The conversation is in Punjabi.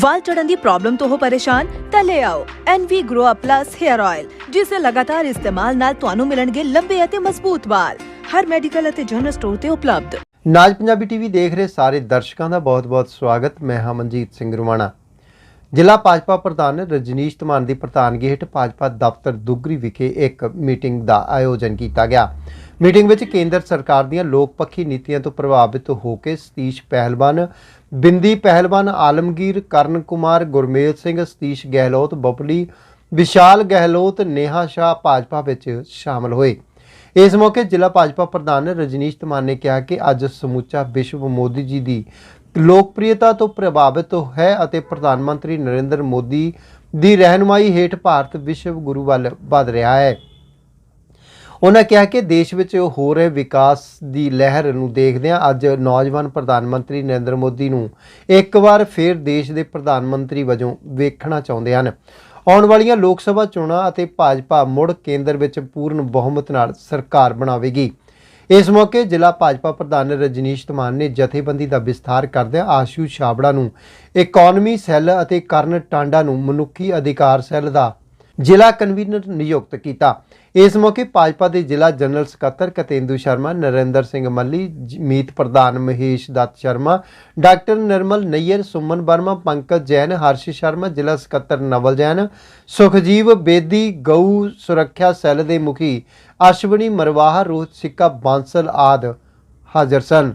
ਵਾਲ ਚੜਨ ਦੀ ਪ੍ਰੋਬਲਮ ਤੋਂ ਹੋ ਪਰੇਸ਼ਾਨ, ਤਾਂ ਲੈ ਆਓ NV Grow Plus Hair Oil ਜਿਸ ਦੇ ਲਗਾਤਾਰ ਇਸਤੇਮਾਲ ਨਾਲ ਤੁਹਾਨੂੰ ਮਿਲਣਗੇ ਲੰਬੇ ਅਤੇ ਮਜ਼ਬੂਤ ਵਾਲ। ਹਰ ਮੈਡੀਕਲ ਅਤੇ ਜਨਰਲ ਸਟੋਰ ਤੇ ਉਪਲਬਧ। ਨਾਜ ਪੰਜਾਬੀ ਟੀਵੀ ਦੇਖ ਰਹੇ ਸਾਰੇ ਦਰਸ਼ਕਾਂ ਦਾ ਬਹੁਤ-ਬਹੁਤ ਸਵਾਗਤ। ਮੈਂ ਹਾਂ ਮਨਜੀਤ ਸਿੰਘ ਰੁਮਾਣਾ। ਜ਼ਿਲ੍ਹਾ ਭਾਜਪਾ ਪ੍ਰਧਾਨ ਰਜਨੀਸ਼ ਧਮਾਨ ਦੀ ਪ੍ਰਧਾਨਗੀ ਹੇਠ ਭਾਜਪਾ ਦਫ਼ਤਰ ਦੁੱਗਰੀ ਵਿਖੇ ਇੱਕ ਮੀਟਿੰਗ ਦਾ ਆਯੋਜਨ ਕੀਤਾ ਗਿਆ। ਮੀਟਿੰਗ ਵਿੱਚ ਕੇਂਦਰ ਸਰਕਾਰ ਦੀਆਂ ਲੋਕ ਪੱਖੀ ਨੀਤੀਆਂ ਤੋਂ ਪ੍ਰਭਾਵਿਤ ਹੋ ਕੇ ਸਤੀਸ਼ ਪਹਿਲਵਾਨ, ਬਿੰਦੀ ਪਹਿਲਵਾਨ ਆਲਮਗੀਰ, ਕਰਨ ਕੁਮਾਰ, ਗੁਰਮੇਲ ਸਿੰਘ, ਸਤੀਸ਼ ਗਹਿਲੋਤ, ਬਬਲੀ, ਵਿਸ਼ਾਲ ਗਹਿਲੋਤ, ਨੇਹਾ ਸ਼ਾਹ ਭਾਜਪਾ ਵਿੱਚ ਸ਼ਾਮਲ ਹੋਏ। ਇਸ ਮੌਕੇ ਜ਼ਿਲ੍ਹਾ ਭਾਜਪਾ ਪ੍ਰਧਾਨ ਰਜਨੀਸ਼ ਤਮਾਨ ਨੇ ਕਿਹਾ ਕਿ ਅੱਜ ਸਮੁੱਚਾ ਵਿਸ਼ਵ ਮੋਦੀ ਜੀ ਦੀ ਲੋਕਪ੍ਰਿਯਤਾ ਤੋਂ ਪ੍ਰਭਾਵਿਤ ਹੈ ਅਤੇ ਪ੍ਰਧਾਨ ਮੰਤਰੀ ਨਰਿੰਦਰ ਮੋਦੀ ਦੀ ਰਹਿਨੁਮਾਈ ਹੇਠ ਭਾਰਤ ਵਿਸ਼ਵ ਗੁਰੂ ਵੱਲ ਵਧ ਰਿਹਾ ਹੈ। ਉਹਨਾਂ ਕਿਹਾ ਕਿ ਦੇਸ਼ ਵਿੱਚ ਹੋ ਰਹੇ ਵਿਕਾਸ ਦੀ ਲਹਿਰ ਨੂੰ ਦੇਖਦਿਆਂ ਅੱਜ ਨੌਜਵਾਨ ਪ੍ਰਧਾਨ ਮੰਤਰੀ ਨਰਿੰਦਰ ਮੋਦੀ ਨੂੰ ਇੱਕ ਵਾਰ ਫਿਰ ਦੇਸ਼ ਦੇ ਪ੍ਰਧਾਨ ਮੰਤਰੀ ਵਜੋਂ ਵੇਖਣਾ ਚਾਹੁੰਦੇ ਹਨ। ਆਉਣ ਵਾਲੀਆਂ ਲੋਕ ਸਭਾ ਚੋਣਾਂ ਅਤੇ ਭਾਜਪਾ ਮੁੜ ਕੇਂਦਰ ਵਿੱਚ ਪੂਰਨ ਬਹੁਮਤ ਨਾਲ ਸਰਕਾਰ ਬਣਾਵੇਗੀ। ਇਸ ਮੌਕੇ ਜ਼ਿਲ੍ਹਾ ਭਾਜਪਾ ਪ੍ਰਧਾਨ ਰਜਨੀਸ਼ ਤਮਾਨ ਨੇ ਜਥੇਬੰਦੀ ਦਾ ਵਿਸਥਾਰ ਕਰਦਿਆਂ ਆਸ਼ੂ ਛਾਬੜਾ ਨੂੰ, ਇਕਨੋਮੀ ਸੈੱਲ ਅਤੇ ਕਰਨ ਟਾਂਡਾ ਨੂੰ ਮਨੁੱਖੀ ਅਧਿਕਾਰ ਸੈੱਲ ਦਾ ਜ਼ਿਲ੍ਹਾ ਕਨਵੀਨਰ ਨਿਯੁਕਤ ਕੀਤਾ। ਇਸ ਮੌਕੇ ਭਾਜਪਾ ਦੇ ਜ਼ਿਲ੍ਹਾ ਜਨਰਲ ਸਕੱਤਰ ਕਤੇਂਦੂ ਸ਼ਰਮਾ, ਨਰਿੰਦਰ ਸਿੰਘ ਮੱਲੀ ਮੀਤ ਪ੍ਰਧਾਨ ਮਹੇਸ਼ ਦੱਤ ਸ਼ਰਮਾ, ਡਾਕਟਰ ਨਿਰਮਲ ਨਈਅਰ, ਸੁਮਨ ਵਰਮਾ, ਪੰਕਜ ਜੈਨ, ਹਰਸ਼ ਸ਼ਰਮਾ, ਜ਼ਿਲ੍ਹਾ ਸਕੱਤਰ ਨਵਲ ਜੈਨ, ਸੁਖਜੀਵ ਬੇਦੀ, ਗਊ ਸੁਰੱਖਿਆ ਸੈੱਲ ਦੇ ਮੁਖੀ ਅਸ਼ਵਨੀ ਮਰਵਾਹਾ, ਰੋਹਿਤ ਸਿੱਕਾ ਬਾਂਸਲ ਆਦ ਹਾਜ਼ਰ ਸਨ।